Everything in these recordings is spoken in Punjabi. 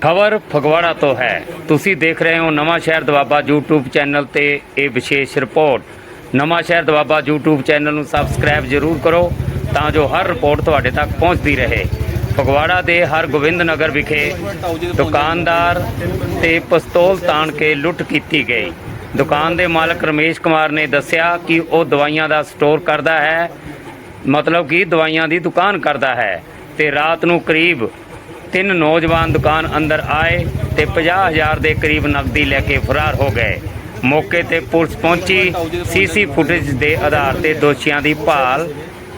ਖਬਰ ਫਗਵਾੜਾ ਤੋਂ ਹੈ। ਤੁਸੀਂ ਦੇਖ ਰਹੇ ਹੋ ਨਵਾਂ ਸ਼ਹਿਰ ਦਵਾਬਾ YouTube ਚੈਨਲ ਤੇ ਇਹ ਵਿਸ਼ੇਸ਼ report. Nawanshahr Doaba YouTube channel ਨੂੰ ਸਬਸਕ੍ਰਾਈਬ ਜ਼ਰੂਰ ਕਰੋ ਤਾਂ ਜੋ ਹਰ ਰਿਪੋਰਟ ਤੁਹਾਡੇ ਤੱਕ ਪਹੁੰਚਦੀ ਰਹੇ। ਫਗਵਾੜਾ ਦੇ ਹਰ ਗੋਬਿੰਦ ਨਗਰ ਵਿਖੇ ਦੁਕਾਨਦਾਰ ਤੇ ਪਿਸਤੌਲ ਤਾਣ ਕੇ ਲੁੱਟ ਕੀਤੀ ਗਈ। ਦੁਕਾਨ ਦੇ ਮਾਲਕ ਰਮੇਸ਼ ਕੁਮਾਰ ਨੇ ਦੱਸਿਆ ਕਿ ਉਹ ਦਵਾਈਆਂ ਦਾ ਸਟੋਰ ਕਰਦਾ ਹੈ, ਮਤਲਬ ਕਿ ਦਵਾਈਆਂ ਦੀ ਦੁਕਾਨ ਕਰਦਾ ਹੈ ਤੇ ਰਾਤ ਨੂੰ ਕਰੀਬ ਤਿੰਨ ਨੌਜਵਾਨ ਦੁਕਾਨ ਅੰਦਰ ਆਏ ਤੇ 50000 ਦੇ ਕਰੀਬ ਨਕਦੀ ਲੈ ਕੇ ਫਰਾਰ ਹੋ ਗਏ। ਮੌਕੇ ਤੇ ਪੁਲਿਸ ਪਹੁੰਚੀ। ਸੀਸੀ ਫੁਟੇਜ ਦੇ ਆਧਾਰ ਤੇ ਦੋਸ਼ੀਆਂ ਦੀ ਭਾਲ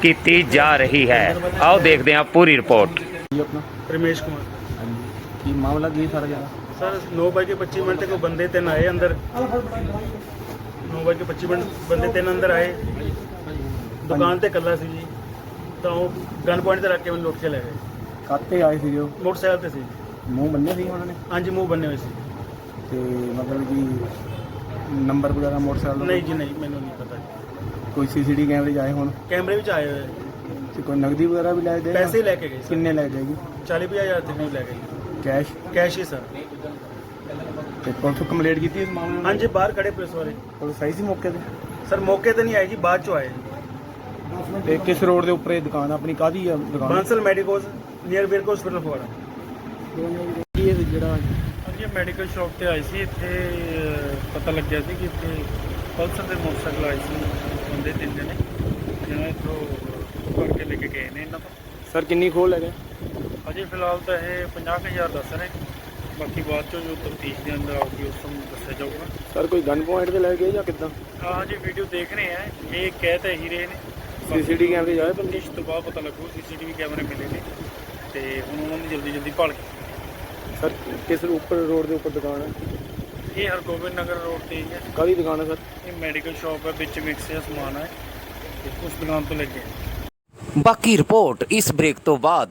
ਕੀਤੀ ਜਾ ਰਹੀ ਹੈ। ਆਓ ਦੇਖਦੇ ਹਾਂ ਪੂਰੀ ਰਿਪੋਰਟ। ਜੀ ਆਪਣਾ। ਰਮੇਸ਼ ਕੁਮਾਰ। ਹਾਂਜੀ। ਕੀ ਮਾਮਲਾ ਕੀ ਹੈ ਸਾਰਾ ਜ਼ਿਆਦਾ ਸਰ 9:25 ਮਿੰਟ ਤੇ ਕੋਈ ਬੰਦੇ ਤਿੰਨ ਆਏ ਅੰਦਰ। 9:25 ਮਿੰਟ ਬੰਦੇ ਤਿੰਨ ਅੰਦਰ ਆਏ। ਦੁਕਾਨ ਤੇ ਇਕੱਲਾ ਸੀ ਜੀ। ਤਾਂ ਉਹ ਗਨ ਪੁਆਇੰਟ ਤੇ ਰੱਖ ਕੇ ਮੈਨੂੰ ਲੁੱਟ ਕੇ ਲੈ ਗਏ। ਕਾਤੇ ਆਏ ਸੀਗੇ ਉਹ। ਮੋਟਰਸਾਈਕਲ ਤੇ ਸੀ। ਮੂੰਹ ਬੰਨੇ ਸੀ ਉਹਨਾਂ ਨੇ? ਹਾਂਜੀ ਮੂੰਹ ਬੰਨੇ ਹੋਏ ਸੀ। ਤੇ ਮਤਲਬ ਕਿ ਨੰਬਰ ਵਗੈਰਾ ਮੋਟਰਸਾਈਕਲ ਦਾ ਨਹੀਂ ਜੀ ਨਹੀਂ ਮੈਨੂੰ ਨਹੀਂ ਪਤਾ। ਕੋਈ ਸੀਸੀਟੀ ਕੈਮਰੇ 'ਚ ਆਏ ਹੁਣ? ਕੈਮਰੇ ਵਿੱਚ ਆਏ ਹੋਏ। ਤੇ ਕੋਈ ਨਗਦੀ ਵਗੈਰਾ ਵੀ ਲੈ ਗਏ? ਪੈਸੇ ਲੈ ਕੇ ਗਏ ਸਰ। ਕਿੰਨੇ ਲੈ ਗਏ ਜੀ? 40 ਹਜ਼ਾਰ ਦੇ ਕਰੀਬ ਲੈ ਗਏ। ਕੈਸ਼? ਕੈਸ਼ ਹੀ ਸਰ। ਤੇ ਪੁਲਿਸ ਨੂੰ ਕੰਪਲੇਂਟ ਕੀਤੀ ਇਸ ਮਾਮਲੇ ਨੂੰ? ਹਾਂਜੀ ਬਾਹਰ ਖੜੇ ਪੁਲਿਸ ਵਾਲੇ। ਪੁਲਿਸ ਆਈ ਸੀ ਮੌਕੇ ਤੇ? ਸਰ ਮੌਕੇ ਤੇ ਨਹੀਂ ਆਏ ਜੀ ਬਾਅਦ ਚੋਂ ਆਏ। ਜੀ ਤੇ ਕਿਸ ਰੋਡ ਦੇ ਉੱਪਰ ਇਹ ਦੁਕਾਨ ਆਪਣੀ ਕਾਦੀ ਆ ਦੁਕਾਨ? Bansal medicos near Birco hospital Phagwara. ਇਹ ਜਿਹੜਾ ਹਾਂਜੀ ਮੈਡੀਕਲ ਸ਼ਾਪ ਤੇ ਆਈ ਸੀ। ਇੱਥੇ ਅਹ, ਪਤਾ ਲੱਗਿਆ ਸੀ ਕਿ ਇੱਥੇ ਪਲਸਰ ਦੇ ਮੋਟਰਸਾਈਕਲ ਆਏ ਸੀ। ਬੰਦੇ ਤਿੰਨ ਜਣੇ। ਜਿਹਨਾਂ ਇੱਥੋਂ ਫੜ ਕੇ ਲੈ ਕੇ ਗਏ ਨੇ ਇਹਨਾਂ ਤੋਂ। ਸਰ ਕਿੰਨੀ ਖੋਲ ਲੈ ਗਏ? ਅਜੇ ਫਿਲਹਾਲ ਤਾਂ ਇਹ 50000 ਦੱਸ ਰਹੇ। ਬਾਕੀ ਬਾਅਦ ਚੋਂ ਜੋ ਤਫਤੀਸ਼ ਦੇ ਅੰਦਰ ਆਊਗੀ ਉਸ ਨੂੰ ਦੱਸਿਆ ਜਾਊਗਾ। ਸਰ ਕੋਈ ਗਨ ਪੁਆਇੰਟ ਤੇ ਲੈ ਗਏ ਜਾਂ ਕਿੱਦਾਂ? ਆਹ ਜੀ ਵੀਡੀਓ ਦੇਖ ਰਹੇ ਆ। ਇਹ ਕਹਿ ਤਾਂ ਇਹੀ ਰਹੇ ਨੇ। ਸੀਸੀਟੀ ਕੈਮਰੇ ਆਏ ਬੰਦੇ? ਤਫਤੀਸ਼ ਤੋਂ ਬਾਅਦ ਪਤਾ ਲੱਗੂ ਸੀਸੀਟੀਵੀ ਕੈਮਰੇ ਮਿਲੇ ਨੇ। ਤੇ ਹੁਣ ਉਹਨਾਂ ਦੀ ਜਲਦੀ ਜਲਦੀ ਭਾਲ ਸਰ ਕਿਸ ਉੱਪਰ ਰੋਡ ਦੇ ਉੱਪਰ ਦੁਕਾਨ ਹੈ? ਇਹ ਹਰਗੋਬਿੰਦ ਨਗਰ ਰੋਡ ਤੇ ਹੀ ਹੈ। ਕਾਦੀ ਦੁਕਾਨ ਹੈ ਸਰ? ਇਹ ਮੈਡੀਕਲ ਸ਼ਾਪ ਹੈ ਵਿੱਚ ਮਿਕਸ ਹੈ ਸਮਾਨ ਹੈ। ਤੇ ਉਸ ਦੁਕਾਨ ਤੋਂ ਲੈ ਕੇ। ਬਾਕੀ ਰਿਪੋਰਟ ਇਸ ਬ੍ਰੇਕ ਤੋਂ ਬਾਅਦ।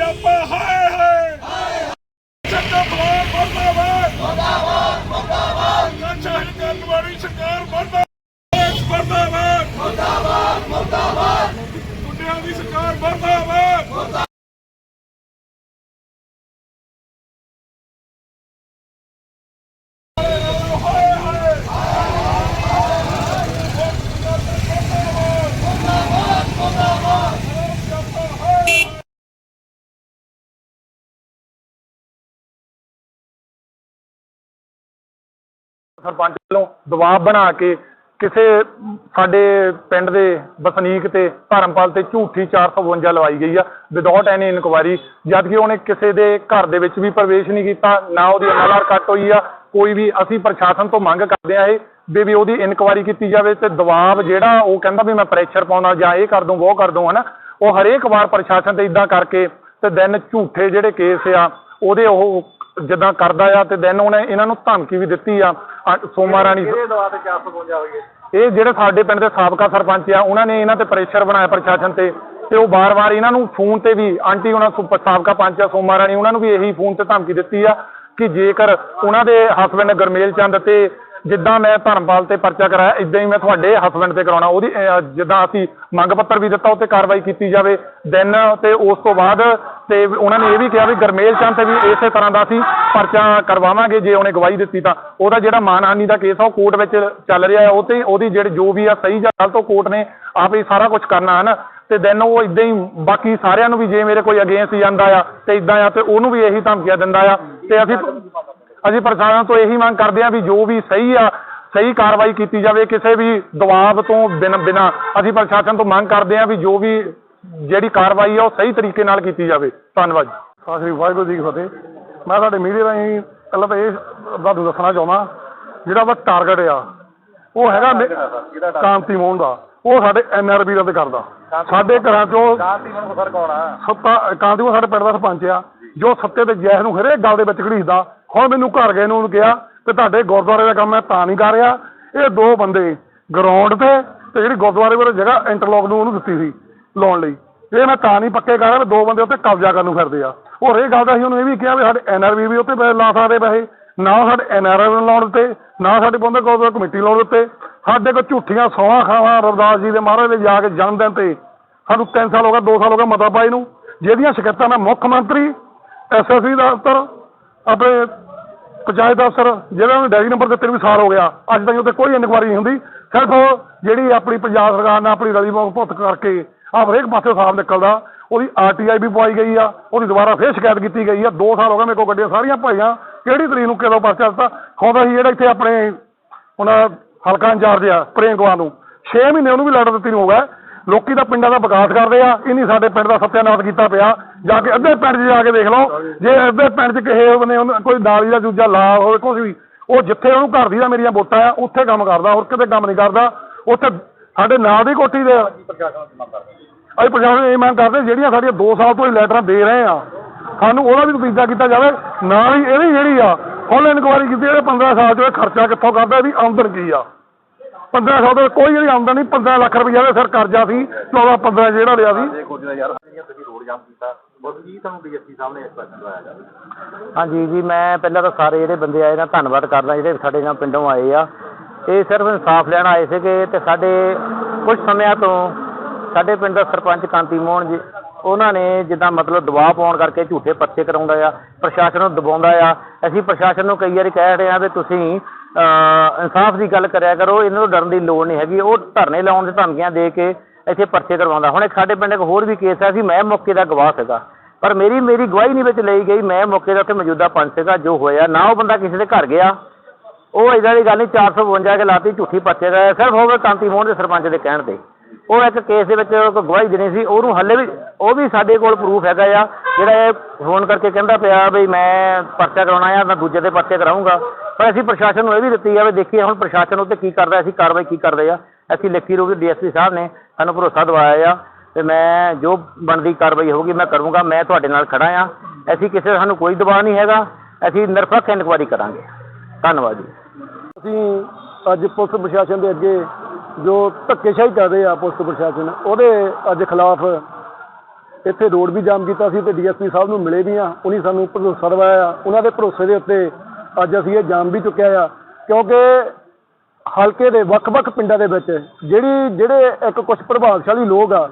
ਹਾਏ ਕਰੋ ਸਿਆਪਾ ਹਾਏ ਹਾਏ ਐਸਐਚਓ ਫਲੋਰ ਮਰਦਾਬਾਦ ਮਰਦਾਬਾਦ ਮਰਦਾਬਾਦ ਨਸ਼ਾ ਕਰਨ ਵਾਲੀ ਸਰਕਾਰ ਮਰਦਾਬਾਦ ਮਰਦਾਬਾਦ ਮਰਦਾਬਾਦ ਮਰਦਾਬਾਦ ਗੁੰਡਿਆਂ ਦੀ ਸਰਕਾਰ ਮਰਦਾਬਾਦ ਹਾਏ ਹਾਏ ਸਰਪੰਚ ਵੱਲੋਂ ਦਬਾਅ ਬਣਾ ਕੇ ਕਿਸੇ ਸਾਡੇ ਪਿੰਡ ਦੇ ਵਸਨੀਕ ਤੇ ਧਰਮਪਾਲ ਤੇ ਝੂਠੀ 452 ਲਵਾਈ ਗਈ ਆ ਵਿਦਆਊਟ ਐਨੀ ਇਨਕੁਆਇਰੀ ਜਦ ਕਿ ਉਹਨੇ ਕਿਸੇ ਦੇ ਘਰ ਦੇ ਵਿੱਚ ਵੀ ਪ੍ਰਵੇਸ਼ ਨਹੀਂ ਕੀਤਾ, ਨਾ ਉਹਦੀ ਐਮਐਲਆਰ ਕੱਟ ਹੋਈ ਆ, ਕੋਈ ਵੀ ਅਸੀਂ ਪ੍ਰਸ਼ਾਸਨ ਤੋਂ ਮੰਗ ਕਰਦੇ ਆ ਇਹ, ਵੀ ਵੀ ਉਹਦੀ ਇਨਕੁਆਇਰੀ ਕੀਤੀ ਜਾਵੇ ਤੇ ਦਬਾਅ ਜਿਹੜਾ ਉਹ ਕਹਿੰਦਾ ਵੀ ਮੈਂ ਪ੍ਰੈਸ਼ਰ ਪਾਉਣਾ ਜਾਂ ਇਹ ਕਰ ਦੂੰ ਉਹ ਕਰ ਦੂੰ ਹਨਾ? ਉਹ ਹਰੇਕ ਵਾਰ ਪ੍ਰਸ਼ਾਸਨ ਤੇ ਇਦਾਂ ਕਰਕੇ ਤੇ ਦਿਨ ਝੂਠੇ ਜਿਹੜੇ ਕੇਸ ਆ, ਉਹਦੇ ਉਹ ਜਿੱਦਾਂ ਕਰਦਾ ਆ ਤੇ ਦਿਨ ਉਹਨੇ ਇਹਨਾਂ ਨੂੰ ਧਮਕੀ ਵੀ ਦਿੱਤੀ ਆ ਅ- ਸੋਮਾ ਰਾਣੀ ਇਹ ਜਿਹੜੇ ਸਾਡੇ ਪਿੰਡ ਦੇ ਸਾਬਕਾ ਸਰਪੰਚ ਆ ਉਹਨਾਂ ਨੇ ਇਹਨਾਂ ਤੇ ਪ੍ਰੈਸ਼ਰ ਬਣਾਇਆ ਪ੍ਰਸ਼ਾਸਨ ਤੇ ਤੇ ਉਹ ਵਾਰ-ਵਾਰ ਇਹਨਾਂ ਨੂੰ ਫੋਨ ਤੇ ਵੀ ਆਂਟੀ ਉਹਨਾਂ ਸੁ- ਸਾਬਕਾ ਪੰਚ ਆ ਸੋਮਾ ਰਾਣੀ ਉਹਨਾਂ ਨੂੰ ਵੀ ਇਹੀ ਫੋਨ ਤੇ ਧਮਕੀ ਦਿੱਤੀ ਆ ਕਿ ਜੇਕਰ ਉਹਨਾਂ ਦੇ ਹਸਬੰਡ ਗਰਮੇਲ ਚੰਦ ਤੇ ਜਿੱਦਾਂ ਮੈਂ ਧਰਮਪਾਲ ਤੇ ਪਰਚਾ ਕਰਾਇਆ ਇਦਾਂ ਹੀ ਮੈਂ ਤੁਹਾਡੇ ਹਸਬੰਡ ਤੇ ਕਰਾਉਣਾ ਉਹਦੀ ਅਹ, ਜਿੱਦਾਂ ਅਸੀਂ ਮੰਗ ਪੱਤਰ ਵੀ ਦਿੱਤਾ ਉੱਤੇ ਕਾਰਵਾਈ ਕੀਤੀ ਜਾਵੇ ਦਿਨ ਤੇ ਉਸ ਤੋਂ ਬਾਅਦ ਤੇ ਉਹਨਾਂ ਨੇ ਇਹ ਵੀ ਕਿਹਾ ਵੀ ਗਰਮੇਲ ਚੰਦ ਤੇ ਵੀ ਇਸੇ ਤਰ੍ਹਾਂ ਦਾ ਅਸੀਂ ਪਰਚਾ ਕਰਵਾਵਾਂਗੇ, ਜੇ ਉਹਨੇ ਗਵਾਹੀ ਦਿੱਤੀ ਤਾਂ। ਉਹਦਾ ਜਿਹੜਾ ਮਾਨਹਾਨੀ ਦਾ ਕੇਸ ਆ, ਉਹ ਕੋਰਟ ਵਿੱਚ ਚੱਲ ਰਿਹਾ ਹੈ ਉਹ ਤੇ ਉਹਦੀ ਜਿਹੜੀ ਜੋ ਵੀ ਆ, ਸਹੀ ਜਾਂ ਗਲਤ, ਉਹ ਕੋਰਟ ਨੇ ਆਪ ਹੀ ਸਾਰਾ ਕੁਝ ਕਰਨਾ ਹੈ ਨਾ ਤੇ ਦੈਨ ਉਹ ਇਦਾਂ ਹੀ ਬਾਕੀ ਸਾਰਿਆਂ ਨੂੰ ਵੀ ਜੇ ਮੇਰੇ ਕੋਈ ਅਗੇਂਸਟ ਜਾਂਦਾ ਆ ਤੇ ਇਦਾਂ ਆ, ਤੇ ਉਹਨੂੰ ਵੀ ਇਹੀ ਧਮਕੀਆਂ ਦਿੰਦਾ ਆ। ਤੇ ਅਸੀਂ ਅਸੀਂ ਪ੍ਰਸ਼ਾਸਨ ਤੋਂ ਇਹੀ ਮੰਗ ਕਰਦੇ ਹਾਂ ਵੀ ਜੋ ਵੀ ਸਹੀ ਆ, ਸਹੀ ਕਾਰਵਾਈ ਕੀਤੀ ਜਾਵੇ, ਕਿਸੇ ਵੀ ਦਬਾਅ ਤੋਂ ਬਿਨ ਬਿਨਾ। ਅਸੀਂ ਪ੍ਰਸ਼ਾਸਨ ਤੋਂ ਮੰਗ ਕਰਦੇ ਹਾਂ ਵੀ ਜੋ ਵੀ ਜਿਹੜੀ ਕਾਰਵਾਈ ਆ ਉਹ ਸਹੀ ਤਰੀਕੇ ਨਾਲ ਕੀਤੀ ਜਾਵੇ। ਧੰਨਵਾਦ ਜੀ। ਸਤਿ ਸ੍ਰੀ ਵਾਹਿਗੁਰੂ ਜੀ ਕੀ ਫਤਿਹ। ਮੈਂ ਸਾਡੇ ਮੀਡੀਆ ਰਾਹੀਂ ਪਹਿਲਾਂ ਤਾਂ ਇਹ ਤੁਹਾਨੂੰ ਦੱਸਣਾ ਚਾਹੁੰਦਾ ਜਿਹੜਾ ਵਾ ਟਾਰਗੇਟ ਆ ਉਹ ਹੈਗਾ ਨੇ- ਕਾਂਤੀ ਮੋਹਨ ਦਾ। ਉਹ ਸਾਡੇ ਐਨਆਰਬੀ ਦਾ ਤੇ ਕਰਦਾ। ਸਾਡੇ ਘਰਾਂ ਚੋਂ ਕਾਂਤੀ ਮੋਹਨ ਸਰ ਕੌਣ ਆ? ਸੱਤਾ ਕਾਂਤੀ ਮੋਹਨ ਸਾਡੇ ਪਿੰਡ ਦਾ ਸਰਪੰਚ ਆ। ਜੋ ਸੱਤੇ ਤੇ ਜੈਸ ਨੂੰ ਹਰੇਕ ਗੱਲ ਦੇ ਵਿੱਚ ਘੜੀਸਦਾ ਹੁਣ ਮੈਨੂੰ ਘਰ ਗਏ ਨੂੰ ਉਹਨੂੰ ਕਿਹਾ ਕਿ ਤੁਹਾਡੇ ਗੁਰਦੁਆਰੇ ਦਾ ਕੰਮ ਮੈਂ ਤਾਂ ਨਹੀਂ ਕਰ ਰਿਹਾ। ਇਹ ਦੋ ਬੰਦੇ ਗਰਾਊਂਡ ਤੇ ਤੇ ਜਿਹੜੀ ਗੁਰਦੁਆਰੇ ਕੋਲ ਜਗ੍ਹਾ ਇੰਟਰਲੌਕ ਨੂੰ ਉਹਨੂੰ ਦਿੱਤੀ ਸੀ। ਲਾਉਣ ਲਈ। ਇਹ ਮੈਂ ਤਾਂ ਨਹੀਂ ਪੱਕੇ ਕਰ ਰਿਹਾ ਦੋ ਬੰਦੇ ਉੱਤੇ ਕਬਜ਼ਾ ਕਰਨ ਨੂੰ ਫਿਰਦੇ ਆ। ਹੋਰ ਇਹ ਗੱਲ ਦਾ ਸੀ ਉਹਨੂੰ ਇਹ ਵੀ ਕਿਹਾ ਵੀ ਸਾਡੇ ਐਨਆਰਬੀ ਵੀ ਉੱਤੇ ਪੈਸੇ ਲਾ ਸਕਦੇ ਪੈਸੇ। ਨਾ ਸਾਡੇ ਐਨਆਰਆਈ ਨੂੰ ਲਾਉਣ ਦਿੱਤੇ, ਨਾ ਸਾਡੇ ਬੰਦੇ ਕੋਲ ਕਮੇਟੀ ਲਾਉਣ ਦਿੱਤੇ। ਸਾਡੇ ਕੋਲ ਝੂਠੀਆਂ ਸੌਹਾਂ ਖਾਵਾਂ ਰਵਦਾਸ ਜੀ ਦੇ ਮਹਾਰਾਜ ਦੇ ਜਾ ਕੇ ਜਨਮ ਦਿਨ ਤੇ। ਸਾਨੂੰ 3 ਸਾਲ ਹੋ ਗਏ 2 ਸਾਲ ਹੋ ਗਏ ਮਤਾ ਪਾਈ ਨੂੰ। ਜਿਹਦੀਆਂ ਸ਼ਿਕਾਇਤਾਂ ਮੈਂ ਮੁੱਖ ਮੰਤਰੀ ਐਸਐਸਸੀ ਦਫ਼ਤਰ, ਆਪਣੇ ਪੰਚਾਇਤ ਅਫਸਰ ਜਿਹੜਾ ਨੂੰ ਡੈਰੀ ਨੰਬਰ ਦਿੱਤੇ ਵੀ ਸਾਲ ਹੋ ਗਿਆ। ਅੱਜ ਤੱਕ ਉੱਤੇ ਕੋਈ ਇਨਕੁਆਰੀ ਨਹੀਂ ਹੁੰਦੀ। ਸਿਰਫ ਜਿਹੜੀ ਆਪਣੀ ਪੰਜਾਬ ਸਰਕਾਰ ਨੇ ਆਪਣੀ ਰਲੀ ਭੁਗਤ ਕਰਕੇ ਆ ਹਰੇਕ ਪਾਸੇ ਸਾਫ਼ ਨਿਕਲਦਾ। ਉਹਦੀ ਆਰਟੀਆਈ ਵੀ ਪਵਾਈ ਗਈ ਆ, ਉਹਦੀ ਦੁਬਾਰਾ ਫੇਰ ਸ਼ਿਕਾਇਤ ਕੀਤੀ ਗਈ ਆ। 2 ਸਾਲ ਹੋ ਗਏ ਮੇਰੇ ਕੋਲ ਗੱਡੀਆਂ ਸਾਰੀਆਂ ਭਾਈਆਂ ਕਿਹੜੀ ਤਰੀਕ ਨੂੰ ਕਿਦੋਂ ਪਰਚਾ ਦਿੱਤਾ? ਹੁਣ ਅਸੀਂ ਜਿਹੜਾ ਇੱਥੇ ਆਪਣੇ ਹੁਣ ਹਲਕਾ ਇੰਚਾਰਜ ਆ, ਪ੍ਰੇਮ ਕੁਮਾਰ ਨੂੰ। 6 ਮਹੀਨੇ ਉਹਨੂੰ ਵੀ ਲੜ ਦਿੱਤੀ ਨੂੰ ਹੋ ਗਿਆ। ਲੋਕੀ ਤਾਂ ਪਿੰਡਾਂ ਦਾ ਵਿਕਾਸ ਕਰਦੇ ਆ। ਇਨੀ ਸਾਡੇ ਪਿੰਡ ਦਾ ਸੱਤਿਆਨਾਸ਼ ਕੀਤਾ ਪਿਆ। ਜਾ ਕੇ ਅੱਧੇ ਪਿੰਡ 'ਚ ਜਾ ਕੇ ਦੇਖ ਲਓ। ਜੇ ਅੱਧੇ ਪਿੰਡ 'ਚ ਕਿਸੇ ਨੇ ਕੋਈ ਨਾਲੀ ਦਾ ਦੂਜਾ ਲਾ ਹੋਵੇ, ਕੁਛ ਵੀ। ਉਹ ਜਿੱਥੇ ਉਹਨੂੰ ਘਰ ਦੀ ਦਾ ਮੇਰੀਆਂ ਵੋਟਾਂ ਆ, ਉੱਥੇ ਕੰਮ ਕਰਦਾ, ਹੋਰ ਕਿਤੇ ਕੰਮ ਨਹੀਂ ਕਰਦਾ। ਉੱਥੇ ਸਾਡੇ ਨਾਲ ਦੀ ਕੋਠੀ ਦੇ ਅਸੀਂ ਪ੍ਰਸ਼ਾਸਨ ਨੂੰ ਇਹ ਮੰਗ ਕਰਦੇ ਜਿਹੜੀਆਂ ਸਾਡੀਆਂ 2 ਸਾਲ ਤੋਂ ਹੀ ਲੈਟਰਾਂ ਦੇ ਰਹੇ ਆ ਸਾਨੂੰ ਉਹਦਾ ਵੀ ਨਤੀਜਾ ਕੀਤਾ ਜਾਵੇ ਨਾਲ ਹੀ ਇਹਦੀ ਜਿਹੜੀ ਆ ਫੁੱਲ ਇਨਕੁਆਰੀ ਕੀਤੀ ਇਹਦੇ 15 ਸਾਲ ਚ ਇਹ ਖਰਚਾ ਕਿੱਥੋਂ ਕਰਦਾ ਇਹਦੀ ਆਮਦਨ ਕੀ ਆ। 15 ਸਾਲ ਤੋਂ ਕੋਈ ਜਿਹੜੀ ਆਮਦਨ ਨਹੀਂ 15 ਲੱਖ ਰੁਪਈਆ ਦੇ ਸਿਰ ਕਰਜ਼ਾ ਸੀ 14 15 ਜਿਹੜਾ ਲਿਆ ਸੀ। ਹਾਂਜੀ ਜੀ ਮੈਂ ਪਹਿਲਾਂ ਤਾਂ ਸਾਰੇ ਜਿਹੜੇ ਬੰਦੇ ਆਏ ਨਾ ਧੰਨਵਾਦ ਕਰਦਾ ਜਿਹੜੇ ਸਾਡੇ ਨਾਲ ਪਿੰਡੋਂ ਆਏ ਆ। ਇਹ ਸਿਰਫ ਇਨਸਾਫ ਲੈਣ ਆਏ ਸੀਗੇ ਤੇ ਸਾਡੇ ਕੁਝ ਸਮਿਆਂ ਤੋਂ ਸਾਡੇ ਪਿੰਡ ਦਾ ਸਰਪੰਚ ਕਾਂਤੀ ਮੋਹਨ ਜੀ, ਉਹਨਾਂ ਨੇ ਜਿੱਦਾਂ ਮਤਲਬ ਦਬਾਅ ਪਾਉਣ ਕਰਕੇ ਝੂਠੇ ਪਰਚੇ ਕਰਾਉਂਦਾ ਆ, ਪ੍ਰਸ਼ਾਸਨ ਨੂੰ ਦਬਾਉਂਦਾ ਆ। ਅਸੀਂ ਪ੍ਰਸ਼ਾਸਨ ਨੂੰ ਕਈ ਵਾਰੀ ਕਹਿ ਰਹੇ ਆ ਵੀ ਤੁਸੀਂ ਇਨਸਾਫ ਦੀ ਗੱਲ ਕਰਿਆ ਕਰੋ, ਇਹਨਾਂ ਨੂੰ ਡਰਨ ਦੀ ਲੋੜ ਨਹੀਂ ਹੈਗੀ। ਉਹ ਧਰਨੇ ਲਾਉਣ ਦੇ ਧਮਕੀਆਂ ਦੇ ਕੇ ਇੱਥੇ ਪਰਚੇ ਕਰਵਾਉਂਦਾ। ਹੁਣ ਇੱਕ ਸਾਡੇ ਪਿੰਡ ਇੱਕ ਹੋਰ ਵੀ ਕੇਸ ਹੈ ਸੀ ਮੈਂ ਮੌਕੇ ਦਾ ਗਵਾਹ ਸੀਗਾ। ਪਰ ਮੇਰੀ ਮੇਰੀ ਗਵਾਹੀ ਨਹੀਂ ਵਿੱਚ ਲਈ ਗਈ। ਮੈਂ ਮੌਕੇ ਦਾ ਉੱਥੇ ਮੌਜੂਦਾ ਪੰਚ ਸੀਗਾ, ਜੋ ਹੋਇਆ। ਨਾ ਉਹ ਬੰਦਾ ਕਿਸੇ ਦੇ ਘਰ ਗਿਆ। ਉਹ ਇਦਾਂ ਦੀ ਗੱਲ ਨਹੀਂ 452 ਕੇ ਲਾਤੀ, ਝੂਠੀ ਪਰਚੇ ਦਾ ਸਿਰਫ ਹੋਵੇ ਕਾਂਤੀ ਮੋਹਨ ਦੇ ਸਰਪੰਚ ਦੇ ਕਹਿਣ ਤੇ। ਉਹ ਇੱਕ ਕੇਸ ਦੇ ਵਿੱਚ ਕੋਈ ਗਵਾਹੀ ਦੇਣੀ ਸੀ, ਉਹਨੂੰ ਹੱਲੇ ਵੀ, ਉਹ ਵੀ ਸਾਡੇ ਕੋਲ ਪ੍ਰੂਫ ਹੈਗਾ ਆ, ਜਿਹੜਾ ਇਹ ਫੋਨ ਕਰਕੇ ਕਹਿੰਦਾ ਪਿਆ ਵੀ ਮੈਂ ਪਰਚਾ ਕਰਾਉਣਾ ਆ, ਮੈਂ ਦੂਜੇ ਦੇ ਪਰਚੇ ਕਰਾਉਂਗਾ ਪਰ ਅਸੀਂ ਪ੍ਰਸ਼ਾਸਨ ਨੂੰ ਇਹ ਵੀ ਦਿੱਤੀ ਆ ਵੀ ਦੇਖੀਏ ਹੁਣ ਪ੍ਰਸ਼ਾਸਨ ਉੱਤੇ ਕੀ ਕਰਦਾ, ਅਸੀਂ ਕਾਰਵਾਈ ਕੀ ਕਰਦੇ ਆ। ਅਸੀਂ ਲਿਖੀ ਰੂਪ ਡੀਐਸਪੀ ਸਾਹਿਬ ਨੇ ਸਾਨੂੰ ਭਰੋਸਾ ਦਿਵਾਇਆ ਆ ਤੇ ਮੈਂ ਜੋ ਬਣਦੀ ਕਾਰਵਾਈ ਹੋਊਗੀ ਮੈਂ ਕਰੂੰਗਾ, ਮੈਂ ਤੁਹਾਡੇ ਨਾਲ ਖੜਾ ਆ। ਅਸੀਂ ਕਿਸੇ ਦਾ ਸਾਨੂੰ ਕੋਈ ਦਬਾਅ ਨਹੀਂ ਹੈਗਾ, ਅਸੀਂ ਨਿਰਪੱਖ ਇਨਕੁਆਇਰੀ ਕਰਾਂਗੇ। ਧੰਨਵਾਦ ਜੀ। ਅਸੀਂ ਅੱਜ ਪੁਲਿਸ ਪ੍ਰਸ਼ਾਸਨ ਦੇ ਅੱਗੇ ਜੋ ਧੱਕੇਸ਼ਾਹੀ ਕਰ ਰਹੇ ਆ ਪੁਲਿਸ ਪ੍ਰਸ਼ਾਸਨ, ਉਹਦੇ ਅੱਜ ਖਿਲਾਫ ਇੱਥੇ ਰੋਡ ਵੀ ਜਾਮ ਕੀਤਾ ਸੀ ਤੇ ਡੀਐਸਪੀ ਸਾਹਿਬ ਨੂੰ ਮਿਲੇ ਵੀ ਆ। ਉਹਨੇ ਸਾਨੂੰ ਭਰੋਸਾ ਦਿਵਾਇਆ। ਉਹਨਾਂ ਦੇ ਭਰੋਸੇ ਦੇ ਉੱਤੇ ਅੱਜ ਅਸੀਂ ਇਹ ਜਾਮ ਵੀ ਚੁੱਕਿਆ ਆ। ਕਿਉਂਕਿ ਹਲਕੇ ਦੇ ਵੱਖ-ਵੱਖ ਪਿੰਡਾਂ ਦੇ ਵਿੱਚ ਜਿਹੜੀ, ਜਿਹੜੇ ਇੱਕ ਕੁਝ ਪ੍ਰਭਾਵਸ਼ਾਲੀ ਲੋਕ ਆ,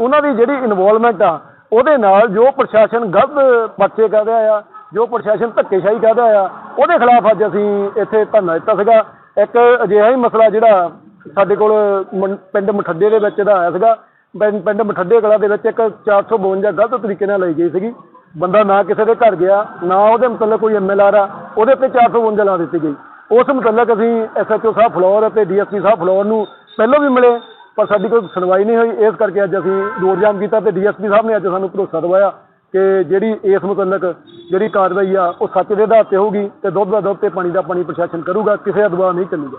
ਉਹਨਾਂ ਦੀ ਜਿਹੜੀ ਇਨਵੋਲਵਮੈਂਟ ਆ, ਉਹਦੇ ਨਾਲ ਜੋ ਪ੍ਰਸ਼ਾਸਨ ਗਲਤ ਪਰਚੇ ਕਰ ਰਿਹਾ ਆ, ਜੋ ਪ੍ਰਸ਼ਾਸਨ ਧੱਕੇਸ਼ਾਹੀ ਕਰ ਰਿਹਾ ਆ, ਉਹਦੇ ਖਿਲਾਫ ਅੱਜ ਅਸੀਂ ਇੱਥੇ ਧਰਨਾ ਦਿੱਤਾ ਸੀਗਾ। ਇੱਕ ਅਜਿਹਾ ਹੀ ਮਸਲਾ ਜਿਹੜਾ ਸਾਡੇ ਕੋਲ ਮੰ- ਪਿੰਡ ਮਠੱਡੇ ਦੇ ਵਿੱਚ ਦਾ ਆਇਆ ਸੀਗਾ। ਪਿੰਡ ਪਿੰਡ ਮਠੱਡੇ ਕਲਾ ਦੇ ਵਿੱਚ ਇੱਕ 452 ਗਲਤ ਤਰੀਕੇ ਨਾਲ ਲਈ ਗਈ ਸੀਗੀ। ਬੰਦਾ ਨਾ ਕਿਸੇ ਦੇ ਘਰ ਗਿਆ, ਨਾ ਉਹਦੇ ਮੁਤਲਕ ਕੋਈ ਐਮਐਲਆਰ ਆ, ਉਹਦੇ ਤੇ 452 ਲਾ ਦਿੱਤੀ ਗਈ। ਉਸ ਮੁਤਲਕ ਅਸੀਂ ਐਸਐਚਓ ਸਾਹਿਬ ਫਲੋਰ ਅਤੇ ਡੀਐਸਪੀ ਸਾਹਿਬ ਫਲੋਰ ਨੂੰ ਪਹਿਲਾਂ ਵੀ ਮਿਲੇ, ਪਰ ਸਾਡੀ ਕੋਈ ਸੁਣਵਾਈ ਨਹੀਂ ਹੋਈ। ਇਸ ਕਰਕੇ ਅੱਜ ਅਸੀਂ ਰੋਡ ਜਾਮ ਕੀਤਾ ਤੇ ਡੀਐਸਪੀ ਸਾਹਿਬ ਨੇ ਅੱਜ ਸਾਨੂੰ ਭਰੋਸਾ ਦਿਵਾਇਆ ਕਿ ਜਿਹੜੀ ਇਸ ਮੁਤਲਕ ਜਿਹੜੀ ਕਾਰਵਾਈ ਆ, ਉਹ ਸੱਚ ਦੇ ਆਧਾਰ ਤੇ ਹੋਊਗੀ ਤੇ ਦੁੱਧ ਦਾ ਦੁੱਧ ਤੇ ਪਾਣੀ ਦਾ ਪਾਣੀ ਪ੍ਰਸ਼ਾਸਨ ਕਰੂਗਾ, ਕਿਸੇ ਦਾ ਦਬਾਅ ਨਹੀਂ ਚੱਲੂਗਾ।